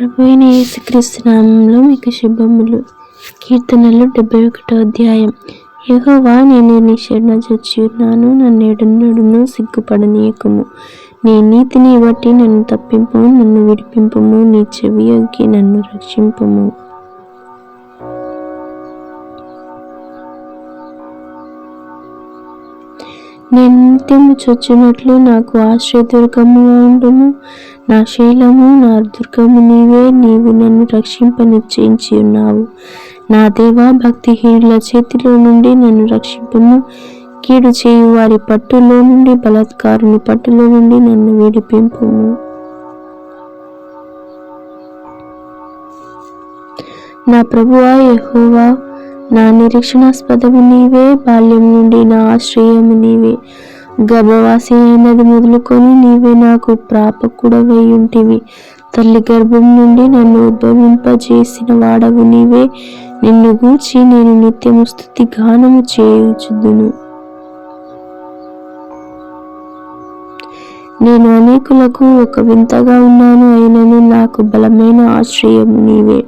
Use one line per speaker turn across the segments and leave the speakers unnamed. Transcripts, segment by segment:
ప్రభు అయిన యేసుక్రీస్తునామంలో మీకు శుభములు. కీర్తనలు డెబ్బై ఒకటో అధ్యాయం. యహోవా నేను నీ శరణ నన్ను ఎడున్నడును సిగ్గుపడనీయకము. నీ నీతిని బట్టి నన్ను తప్పింపు నన్ను విడిపింపము నీ చెవి నన్ను రక్షింపము. నిత్యము చొచ్చినట్లు నాకు ఆశ్రయదుర్గముగా ఉండును. నా శైలము నా దుర్గము నీవే నీవు నన్ను రక్షింప నిశ్చయించి ఉన్నావు. నా దేవా భక్తిహీనుల చేతిలో నుండి నన్ను రక్షింపము. కీడు చేయు వారి పట్టులో నుండి బలాత్కారుని పట్టులో నుండి నన్ను విడిపింపుము. నా ప్రభువా యహోవా నా నిరీక్షణాస్పదము నీవే బాల్యం నుండి నా ఆశ్రయము నీవే. గర్భవాసి అయినది మొదలుకొని నీవే నాకు ప్రాపకుడవై ఉంటివి తల్లి గర్భం నుండి నన్ను ఉద్భవింపజేసిన వాడవు నీవే. నిన్ను గూర్చి నేను నిత్యము స్థుతి గానము చేయుచుదును. నేను అనేకులకు ఒక వింతగా ఉన్నాను అయినను నాకు బలమైన ఆశ్రయం నీవే.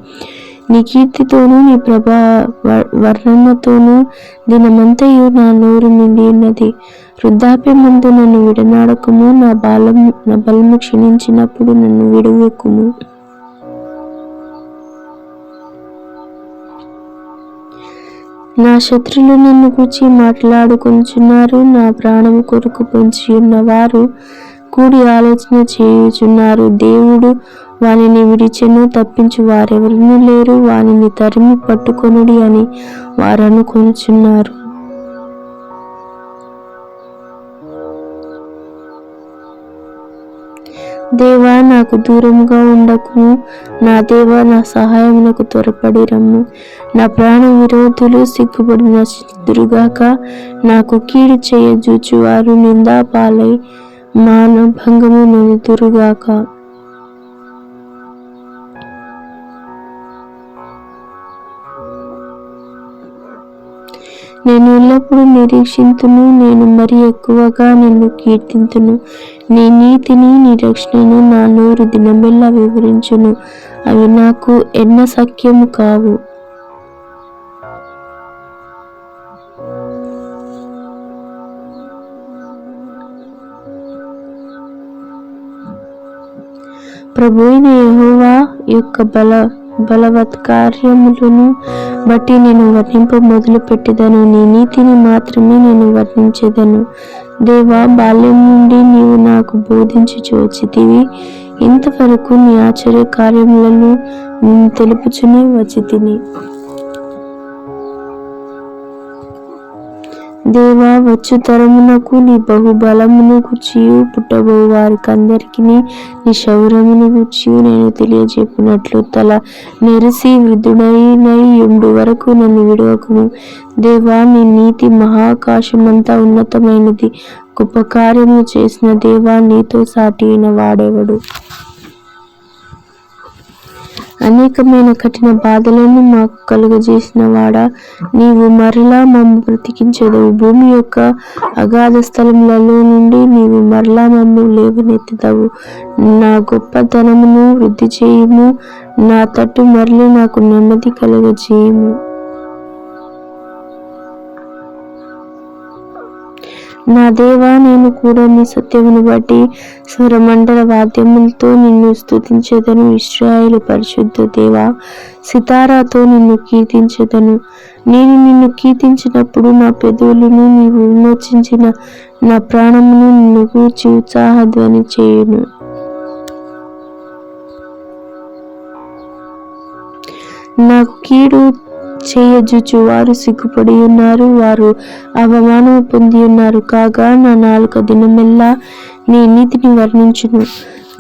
నీ కీర్తితోనూ నీ ప్రభా వర్ణనతోనూ దినమంతయు నా నోరు నిండి ఉన్నది వృద్ధాప్యమందు నన్ను విడనాడకము నా బాలం నా బలము క్షీణించినప్పుడు నన్ను విడువకుము. నా శత్రులు నన్ను కూర్చి మాట్లాడుకుంటున్నారు నా ప్రాణము కొరకు పొంచి ఉన్నవారు కూడి ఆలోచన చేయుచున్నారు. దేవుడు వానిని విడిచెను తప్పించు వారెవరూ లేరు. వానిని తరిమి పట్టుకొనుడి అని వారు అనుకొనుచున్నారు. దేవా నాకు దూరంగా ఉండకు నా దేవా నా సహాయమునకు త్వరపడి రమ్ము నా ప్రాణ విరోధులు సిగ్గుపడి దురుగాక నాకు కీడు చేయజూచు నిందాపాలై నిందా పాలై మానభంగము నొందురుగాక నేను ఎల్లప్పుడూ నిరీక్షింతును నేను మరి ఎక్కువగా నిన్ను కీర్తింతును. నీ నీతిని నీ రక్షణను నా నోరు దినమెల్లా వివరించును. అవి నాకు ఎన్న సఖ్యము కావు. ప్రభు అయిన యహోవా యొక్క బల బలవత్కార్యములను బట్టి నేను వర్ణింప మొదలు పెట్టేదను నీ నీతిని మాత్రమే నేను వర్ణించేదను. దేవా బాల్యం నుండి నీవు నాకు బోధించి చూచితివి ఇంతవరకు నీ ఆశ్చర్య కార్యములను తెలుపుచునే వచ్చి దేవా వచ్చు తరమునకు నీ బహుబలమును గుచ్చియు. పుట్టబోవు వారికి అందరికి నీ శౌర్యమును గుచ్చియు. నేను తెలియజెప్పినట్లు తల నెరిసి వృద్ధుడైనై ఎండు వరకు నన్ను విడవకును దేవా నీ నీతి మహాకాశమంతా ఉన్నతమైనది. గొప్ప కార్యము చేసిన దేవా నీతో సాటి అయిన వాడేవాడు? అనేకమైన కఠిన బాధలను మాకు కలుగజేసిన వాడా. నీవు మరలా మమ్మ బ్రతికించదవు భూమి యొక్క అగాధ స్థలములలో నుండి నీవు మరలా మమ్మ లేవనెత్తుతావు. నా గొప్పతనమును వృద్ధి చేయము. నా తట్టు మరలి నాకు నెమ్మది కలుగజేయము. నా దేవా నేను కూడా నీ సత్యమును బట్టి స్వరమండల వాద్యములతో నిన్ను స్థుతించేదను ఇస్రాయేల్ పరిశుద్ధ దేవా సితారాతో నిన్ను కీర్తించదను. నేను నిన్ను కీర్తించినప్పుడు నా పెదవులను నీవు విమోచించిన నా ప్రాణమును నిన్ను గూర్చి ఉత్సాహధ్వని చేయును. నాకు కీడు చేయజుచు వారు సిగ్గుపడి ఉన్నారు వారు అవమానం పొంది ఉన్నారు. కాగా నా నాలుక దినమెల్లా నీ నీతిని వర్ణించును.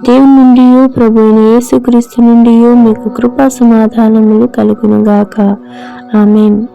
దేవుని నుండి ప్రభువుని యేసుక్రీస్తు నుండి మీకు కృపా సమాధానములు కలుగునుగాక. ఆమెన్.